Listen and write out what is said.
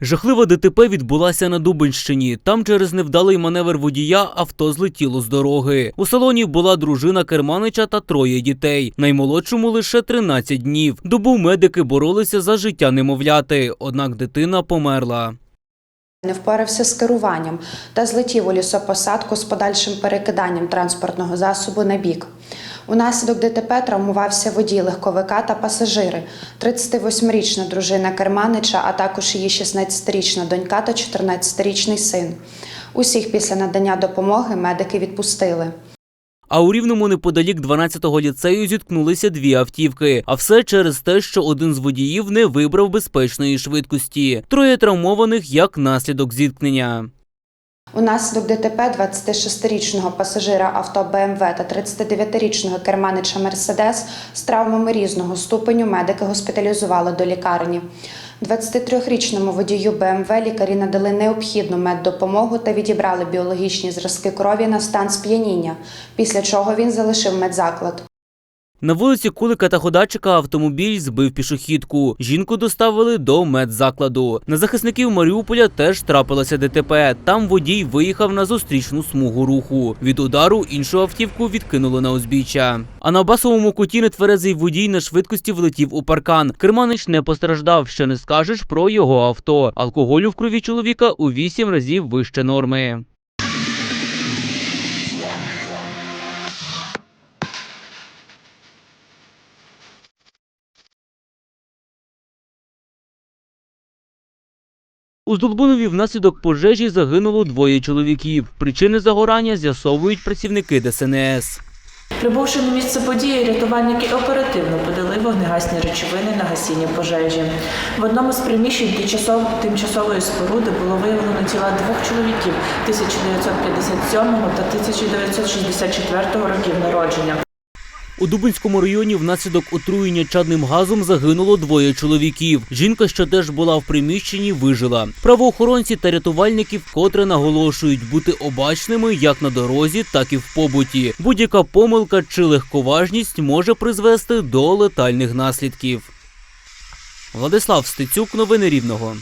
Жахлива ДТП відбулася на Дубинщині. Там через невдалий маневр водія авто злетіло з дороги. У салоні була дружина керманича та троє дітей. Наймолодшому лише 13 днів. Добу медики боролися за життя немовляти, однак дитина померла. Не впорався з керуванням та злетів у лісопосадку з подальшим перекиданням транспортного засобу на бік. Унаслідок ДТП травмувався водій легковика та пасажири, 38-річна дружина керманича, а також її 16-річна донька та 14-річний син. Усіх після надання допомоги медики відпустили. А у рівному неподалік 12-го ліцею зіткнулися дві автівки. А все через те, що один з водіїв не вибрав безпечної швидкості. Троє травмованих як наслідок зіткнення. Унаслідок ДТП 26-річного пасажира авто БМВ та 39-річного керманича Мерседес з травмами різного ступеню медики госпіталізували до лікарні. 23-річному водію БМВ лікарі надали необхідну меддопомогу та відібрали біологічні зразки крові на стан сп'яніння, після чого він залишив медзаклад. На вулиці Кулика та Ходачика автомобіль збив пішохідку. Жінку доставили до медзакладу. На захисників Маріуполя теж трапилося ДТП. Там водій виїхав на зустрічну смугу руху. Від удару іншу автівку відкинуло на узбіччя. А на басовому куті нетверезий водій на швидкості влетів у паркан. Керманич не постраждав, що не скажеш про його авто. Алкоголю в крові чоловіка у вісім разів вище норми. У Здолбунові внаслідок пожежі загинуло двоє чоловіків. Причини загорання з'ясовують працівники ДСНС. Прибувши на місце події, рятувальники оперативно подали вогнегасні речовини на гасіння пожежі. В одному з приміщень тимчасової споруди було виявлено тіла двох чоловіків 1957 та 1964 років народження. У Дубинському районі внаслідок отруєння чадним газом загинуло двоє чоловіків. Жінка, що теж була в приміщенні, вижила. Правоохоронці та рятувальники вкотре наголошують бути обачними як на дорозі, так і в побуті. Будь-яка помилка чи легковажність може призвести до летальних наслідків. Владислав Стецюк, новини Рівного.